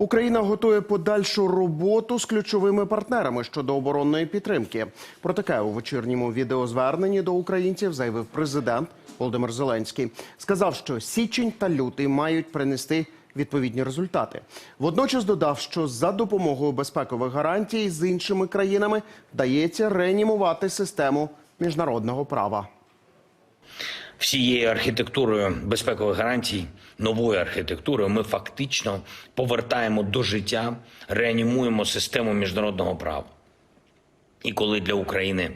Україна готує подальшу роботу з ключовими партнерами щодо оборонної підтримки. Про таке у вечірньому відеозверненні до українців заявив президент Володимир Зеленський. Сказав, що січень та лютий мають принести відповідні результати. Водночас додав, що за допомогою безпекових гарантій з іншими країнами вдається реанімувати систему міжнародного права. Всією архітектурою безпекових гарантій, новою архітектурою, ми фактично повертаємо до життя, реанімуємо систему міжнародного права. І коли для України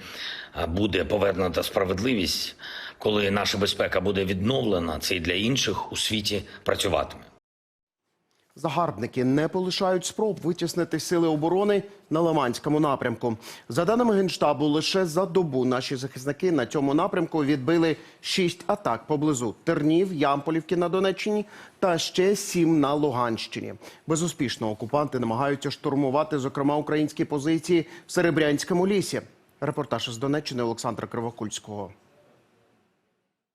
буде повернута справедливість, коли наша безпека буде відновлена, це і для інших у світі працюватиме. Загарбники не полишають спроб витіснити сили оборони на Лиманському напрямку. За даними генштабу, лише за добу наші захисники на цьому напрямку відбили шість атак поблизу Тернів, Ямполівки на Донеччині та ще сім на Луганщині. Безуспішно окупанти намагаються штурмувати, зокрема, українські позиції в Серебрянському лісі. Репортаж із Донеччини Олександра Кривокульського.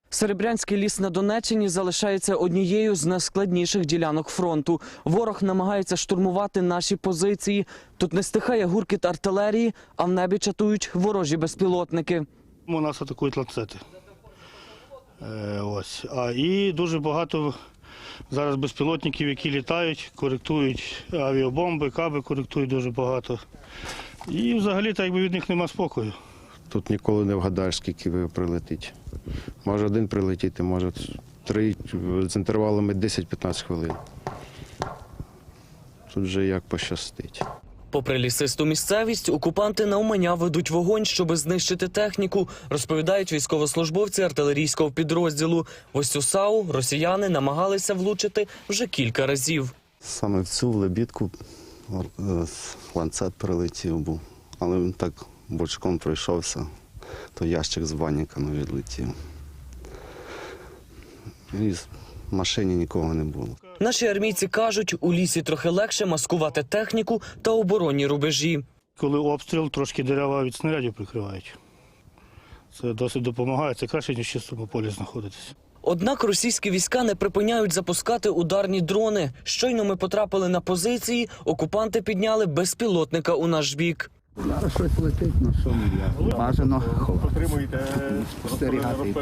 Серебрянський ліс на Донеччині залишається однією з найскладніших ділянок фронту. Ворог намагається штурмувати наші позиції. Тут не стихає гуркіт артилерії, а в небі чатують ворожі безпілотники. У нас атакують ланцети. Е, ось. А, і дуже багато зараз безпілотників, які літають, коректують авіабомби, каби коректують дуже багато. І взагалі так якби від них нема спокою. Тут ніколи не вгадаєш, скільки ви прилетить. Може один прилетіти, може три з інтервалами 10-15 хвилин. Тут вже як пощастить. Попри лісисту місцевість, окупанти навмання ведуть вогонь, щоби знищити техніку, розповідають військовослужбовці артилерійського підрозділу. В ось цю САУ росіяни намагалися влучити вже кілька разів. Саме в цю лебідку е, ланцет прилетів був, але він так бочком пройшовся, то ящик з баніками відлетів. І в машині нікого не було. Наші армійці кажуть, у лісі трохи легше маскувати техніку та оборонні рубежі. Коли обстріл, трошки дерева від снарядів прикривають. Це досить допомагає. Це краще, ніж в чистому полі знаходитися. Однак російські війська не припиняють запускати ударні дрони. Щойно ми потрапили на позиції, окупанти підняли безпілотника у наш бік. Зараз щось летить, на що не. Бажано спостерігати. і.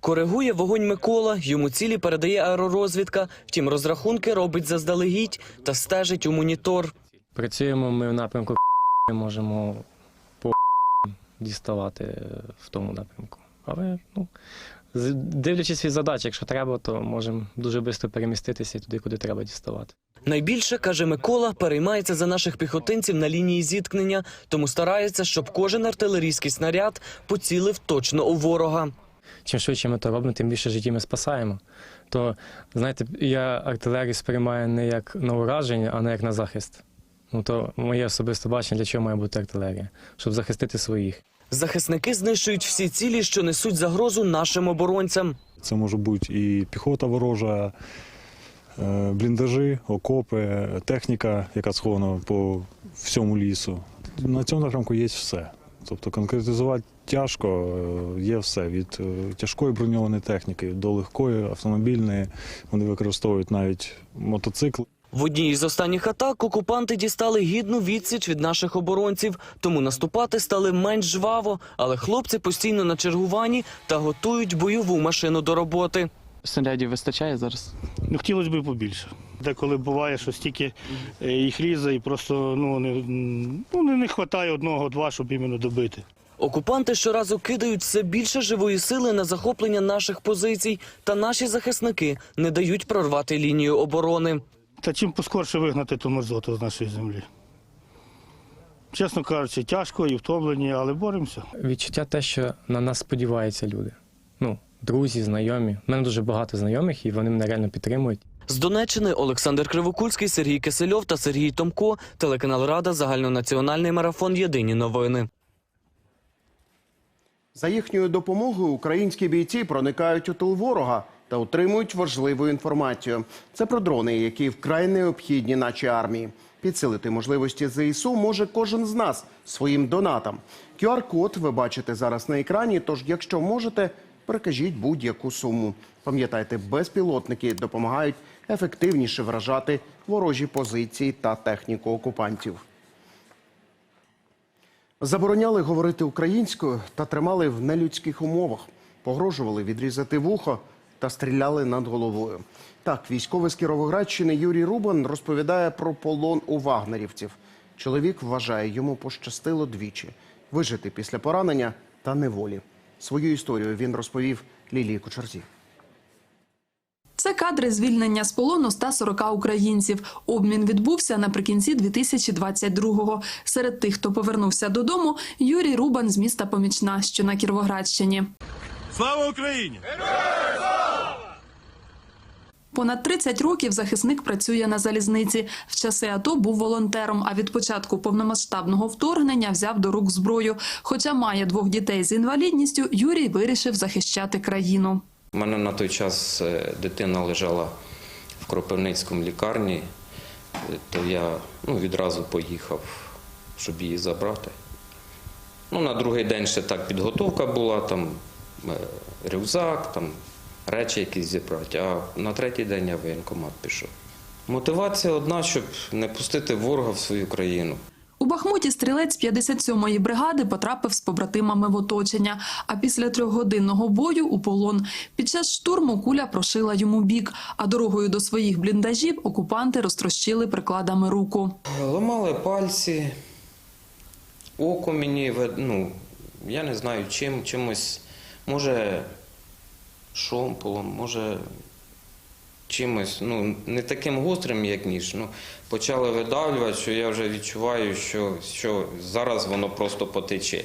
Коригує вогонь Микола, йому цілі передає аеророзвідка. Втім, розрахунки робить заздалегідь та стежить у монітор. Працюємо ми в напрямку можемо по діставати в тому напрямку. Але ну, з- дивлячись від задач, якщо треба, то можемо дуже швидко переміститися туди, куди треба діставати. Найбільше, каже Микола, переймається за наших піхотинців на лінії зіткнення, тому старається, щоб кожен артилерійський снаряд поцілив точно у ворога. Чим швидше ми то робимо, тим більше життів ми спасаємо. То, знаєте, я артилерію сприймаю не як на ураження, а не як на захист. Ну то моє особисте бачення, для чого має бути артилерія, щоб захистити своїх. Захисники знищують всі цілі, що несуть загрозу нашим оборонцям. Це може бути і піхота ворожа, бліндажі, окопи, техніка, яка схована по всьому лісу. На цьому напрямку є все. Тобто конкретизувати тяжко, е, є все від е, тяжкої броньованої техніки до легкої автомобільної. Вони використовують навіть мотоцикли. В одній із останніх атак окупанти дістали гідну відсіч від наших оборонців, тому наступати стали менш жваво, але хлопці постійно на чергуванні та готують бойову машину до роботи. Снарядів вистачає зараз? Ну, хотілося б побільше. Деколи буває, що стільки е, їх лізе і просто ну, не, ну, не, не вистачає одного-два, щоб іменно добити. Окупанти щоразу кидають все більше живої сили на захоплення наших позицій, та наші захисники не дають прорвати лінію оборони. Та чим поскорше вигнати ту мерзоту з нашої землі. Чесно кажучи, тяжко і втомлені, але боремося. Відчуття те, що на нас сподіваються люди. Ну, друзі, знайомі. У мене дуже багато знайомих, і вони мене реально підтримують. З Донеччини Олександр Кривокульський, Сергій Кисельов та Сергій Томко, телеканал Рада, загальнонаціональний марафон Єдині новини. За їхньою допомогою українські бійці проникають у тил ворога та отримують важливу інформацію. Це про дрони, які вкрай необхідні нашій армії. Підсилити можливості ЗСУ може кожен з нас своїм донатом. QR-код ви бачите зараз на екрані. Тож, якщо можете, перекажіть будь-яку суму. Пам'ятайте, безпілотники допомагають ефективніше вражати ворожі позиції та техніку окупантів. Забороняли говорити українською та тримали в нелюдських умовах, погрожували відрізати вухо та стріляли над головою. Так, військовий з Кіровоградщини Юрій Рубан розповідає про полон у вагнерівців. Чоловік вважає, йому пощастило двічі вижити після поранення та неволі. Свою історію він розповів Лілії Кучерзі. Це кадри звільнення з полону 140 українців. Обмін відбувся наприкінці 2022-го. Серед тих, хто повернувся додому, Юрій Рубан з міста Помічна, що на Кіровоградщині. Слава Україні! Понад 30 років захисник працює на залізниці. В часи АТО був волонтером, а від початку повномасштабного вторгнення взяв до рук зброю. Хоча має двох дітей з інвалідністю, Юрій вирішив захищати країну. У мене на той час е, дитина лежала в Кропивницькому лікарні, е, то я ну, відразу поїхав, щоб її забрати. Ну, на другий день ще так підготовка була, там е, рюкзак, там речі якісь зібрати, а на третій день я в воєнкомат пішов. Мотивація одна, щоб не пустити ворога в свою країну. У Бахмуті стрілець 57-ї бригади потрапив з побратимами в оточення, а після трьохгодинного бою у полон. Під час штурму куля прошила йому бік, а дорогою до своїх бліндажів окупанти розтрощили прикладами руку. Ламали пальці, око мені, ну, я не знаю чим, чимось, може шомполом, може чимось, ну, не таким гострим, як ніж. Ну, почали видавлювати, що я вже відчуваю, що, що зараз воно просто потече.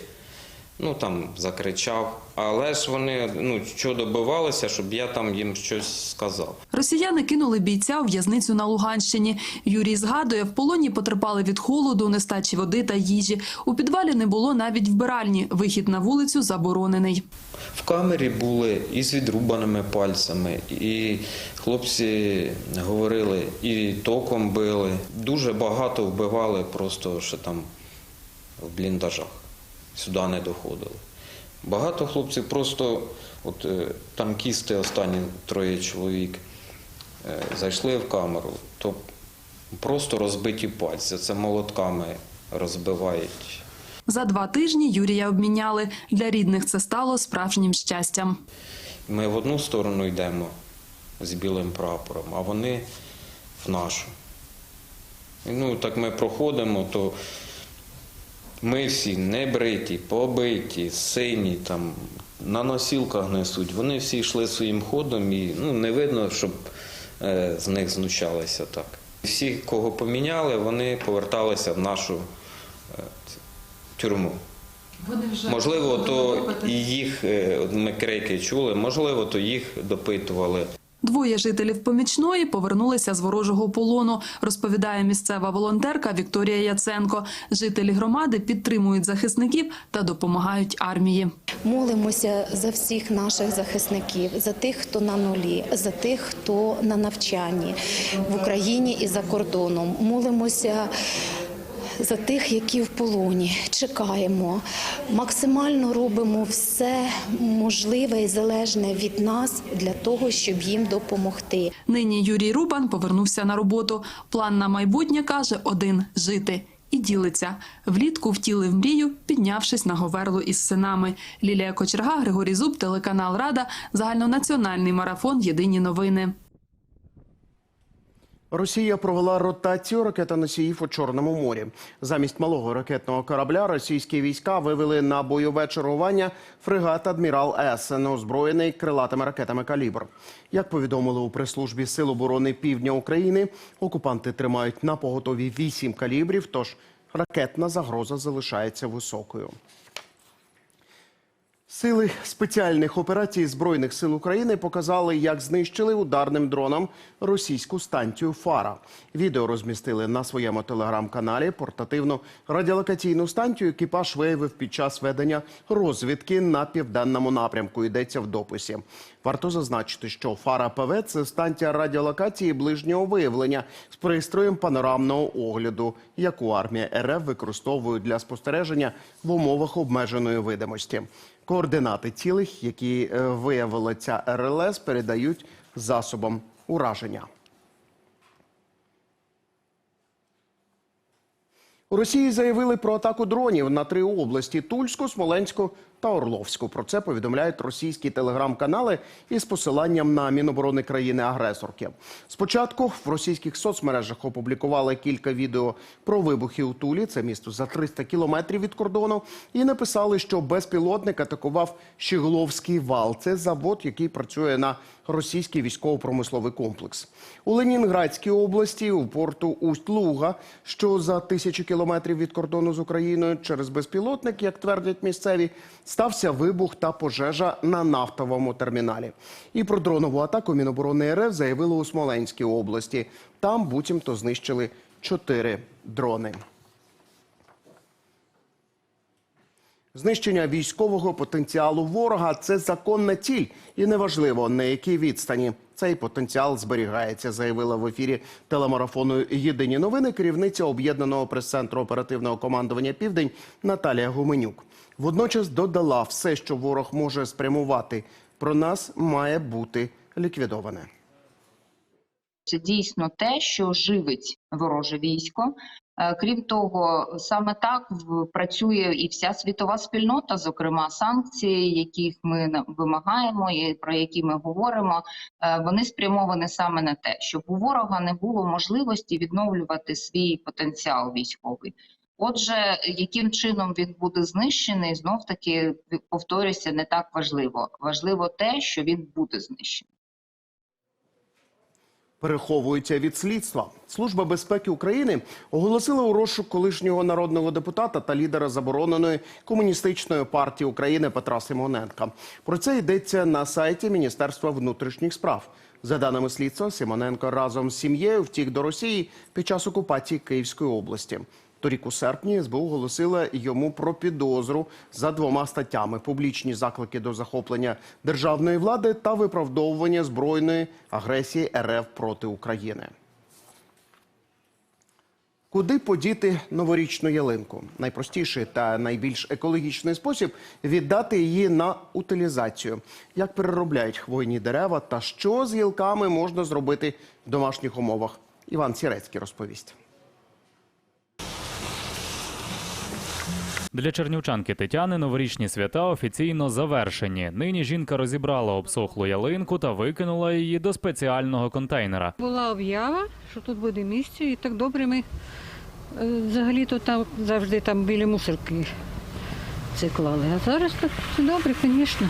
Ну там закричав. Але ж вони ну, що добивалися, щоб я там їм щось сказав. Росіяни кинули бійця у в'язницю на Луганщині. Юрій згадує, в полоні потерпали від холоду, нестачі води та їжі. У підвалі не було навіть вбиральні. Вихід на вулицю заборонений. В камері були і з відрубаними пальцями, і хлопці говорили, і током били. Дуже багато вбивали просто ще там в бліндажах. Сюди не доходили. Багато хлопців просто, от е, танкісти, останні троє чоловік, е, зайшли в камеру, то просто розбиті пальці. Це молотками розбивають. За два тижні Юрія обміняли. Для рідних це стало справжнім щастям. Ми в одну сторону йдемо з білим прапором, а вони в нашу. Ну, так ми проходимо, то ми всі не бриті, побиті, сині, там, на носілках несуть. Вони всі йшли своїм ходом і ну, не видно, щоб е, з них знущалися так. Всі, кого поміняли, вони поверталися в нашу е, тюрму. Можливо, то і їх е, ми крики чули, можливо, то їх допитували. Двоє жителів помічної повернулися з ворожого полону, розповідає місцева волонтерка Вікторія Яценко. Жителі громади підтримують захисників та допомагають армії. Молимося за всіх наших захисників, за тих, хто на нулі, за тих, хто на навчанні в Україні і за кордоном. Молимося. За тих, які в полоні, чекаємо, максимально робимо все можливе і залежне від нас для того, щоб їм допомогти. Нині Юрій Рубан повернувся на роботу. План на майбутнє каже один жити. І ділиться. Влітку втілив мрію, піднявшись на говерлу із синами. Лілія Кочерга, Григорій Зуб, телеканал Рада, загальнонаціональний марафон. Єдині новини. Росія провела ротацію ракетоносіїв у Чорному морі. Замість малого ракетного корабля російські війська вивели на бойове чергування фрегат Адмірал С, неозброєний крилатими ракетами калібр. Як повідомили у прес-службі Сил оборони Півдня України, окупанти тримають на поготові вісім калібрів, тож ракетна загроза залишається високою. Сили спеціальних операцій збройних сил України показали, як знищили ударним дроном російську станцію Фара. Відео розмістили на своєму телеграм-каналі. Портативну радіолокаційну станцію екіпаж виявив під час ведення розвідки на південному напрямку. Йдеться в дописі. Варто зазначити, що Фара ПВ – це станція радіолокації ближнього виявлення з пристроєм панорамного огляду, яку армія РФ використовує для спостереження в умовах обмеженої видимості. Координати цілих, які е, виявила ця РЛС, передають засобам ураження. У Росії заявили про атаку дронів на три області: Тульську, Смоленську та Орловську. Про це повідомляють російські телеграм-канали із посиланням на Міноборони країни-агресорки. Спочатку в російських соцмережах опублікували кілька відео про вибухи у Тулі. Це місто за 300 кілометрів від кордону. І написали, що безпілотник атакував Щегловський вал. Це завод, який працює на російський військово-промисловий комплекс. У Ленінградській області у порту Усть-Луга, що за тисячі кілометрів від кордону з Україною, через безпілотник, як твердять місцеві, стався вибух та пожежа на нафтовому терміналі. І про дронову атаку Міноборони РФ заявили у Смоленській області. Там буцімто знищили чотири дрони. Знищення військового потенціалу ворога це законна ціль, і неважливо на якій відстані цей потенціал зберігається, заявила в ефірі телемарафону Єдині новини керівниця об'єднаного прес-центру оперативного командування Південь Наталія Гуменюк. Водночас додала, все, що ворог може спрямувати про нас, має бути ліквідоване. Це дійсно те, що живить вороже військо. Е, Крім того, саме так працює і вся світова спільнота, зокрема санкції, яких ми вимагаємо, і про які ми говоримо. е, Вони спрямовані саме на те, щоб у ворога не було можливості відновлювати свій потенціал військовий. Отже, яким чином він буде знищений, знов таки повторюся, не так важливо. Важливо те, що він буде знищений. переховуються від слідства. Служба безпеки України оголосила у розшук колишнього народного депутата та лідера забороненої комуністичної партії України Петра Симоненка. Про це йдеться на сайті Міністерства внутрішніх справ. За даними слідства, Симоненко разом з сім'єю втік до Росії під час окупації Київської області. Торік у серпні СБУ оголосила йому про підозру за двома статтями: публічні заклики до захоплення державної влади та виправдовування збройної агресії РФ проти України. Куди подіти новорічну ялинку? Найпростіший та найбільш екологічний спосіб віддати її на утилізацію. Як переробляють хвойні дерева та що з гілками можна зробити в домашніх умовах? Іван Сірецький розповість. Для чернівчанки Тетяни новорічні свята офіційно завершені. Нині жінка розібрала обсохлу ялинку та викинула її до спеціального контейнера. Була об'ява, що тут буде місце, і так добре ми е, взагалі то там завжди там біля мусорки це клали. А зараз так все добре, звісно.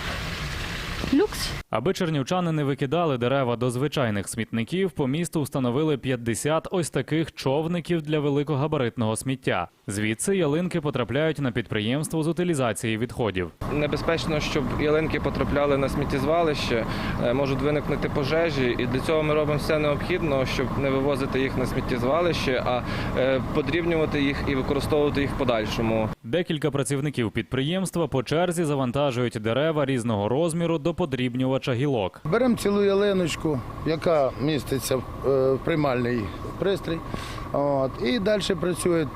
Люкс. Аби чернівчани не викидали дерева до звичайних смітників, по місту встановили 50 ось таких човників для великогабаритного сміття. Звідси ялинки потрапляють на підприємство з утилізації відходів. Небезпечно, щоб ялинки потрапляли на сміттєзвалище, е, можуть виникнути пожежі, і для цього ми робимо все необхідне, щоб не вивозити їх на сміттєзвалище, а е, подрібнювати їх і використовувати їх в подальшому. Декілька працівників підприємства по черзі завантажують дерева різного розміру до подрібнювача гілок. Беремо цілу ялиночку, яка міститься в е, приймальний пристрій. От, і далі працюють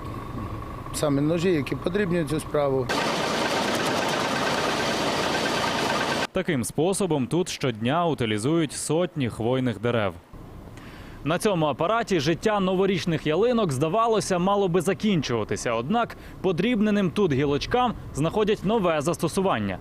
самі ножі, які подрібнюють цю справу. Таким способом тут щодня утилізують сотні хвойних дерев. На цьому апараті життя новорічних ялинок, здавалося, мало би закінчуватися. Однак подрібненим тут гілочкам знаходять нове застосування.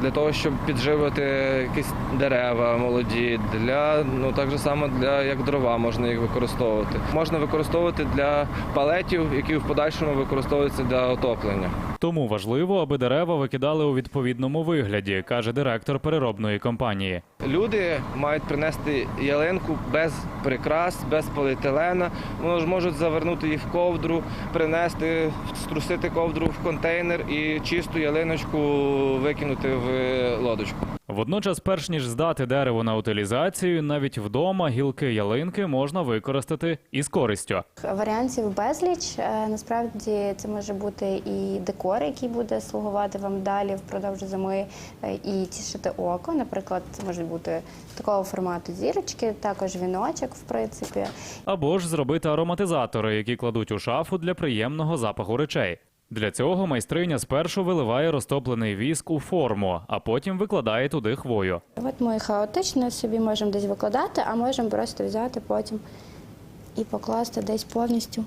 Для того, щоб підживити якісь дерева молоді, для ну так же само для як дрова можна їх використовувати. Можна використовувати для палетів, які в подальшому використовуються для отоплення. Тому важливо, аби дерева викидали у відповідному вигляді, каже директор переробної компанії. Люди мають принести ялинку без прикрас, без поліетилена. Вони ж можуть завернути їх в ковдру, принести, струсити ковдру в контейнер і чисту ялиночку викинути в лодочку. Водночас, перш ніж здати дерево на утилізацію, навіть вдома гілки ялинки можна використати із користю. Варіантів безліч. Е, Насправді це може бути і декор, який буде слугувати вам далі впродовж зими е, і тішити око. Наприклад, це може бути такого формату зірочки, також віночок, в принципі. Або ж зробити ароматизатори, які кладуть у шафу для приємного запаху речей. Для цього майстриня спершу виливає розтоплений віск у форму, а потім викладає туди хвою. От ми хаотично собі можемо десь викладати, а можемо просто взяти потім і покласти десь повністю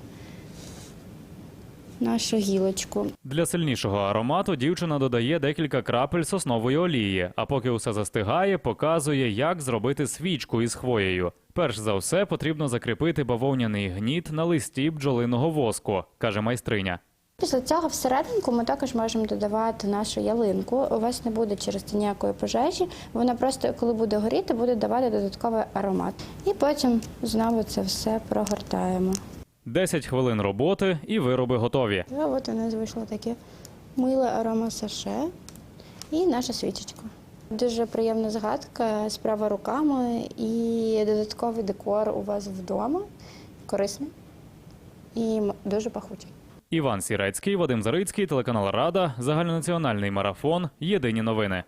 нашу гілочку. Для сильнішого аромату дівчина додає декілька крапель соснової олії, а поки усе застигає, показує, як зробити свічку із хвоєю. Перш за все потрібно закріпити бавовняний гніт на листі бджолиного воску, каже майстриня. Після цього всерединку ми також можемо додавати нашу ялинку. У вас не буде через це ніякої пожежі. Вона просто, коли буде горіти, буде давати додатковий аромат. І потім знову це все прогортаємо. 10 хвилин роботи і вироби готові. І от у нас вийшло таке миле аромасаше і наша свічечка. Дуже приємна згадка, справа руками і додатковий декор у вас вдома. Корисний і дуже пахучий. Іван Сірецький, Вадим Зарицький, телеканал Рада, загальнонаціональний марафон. Єдині новини.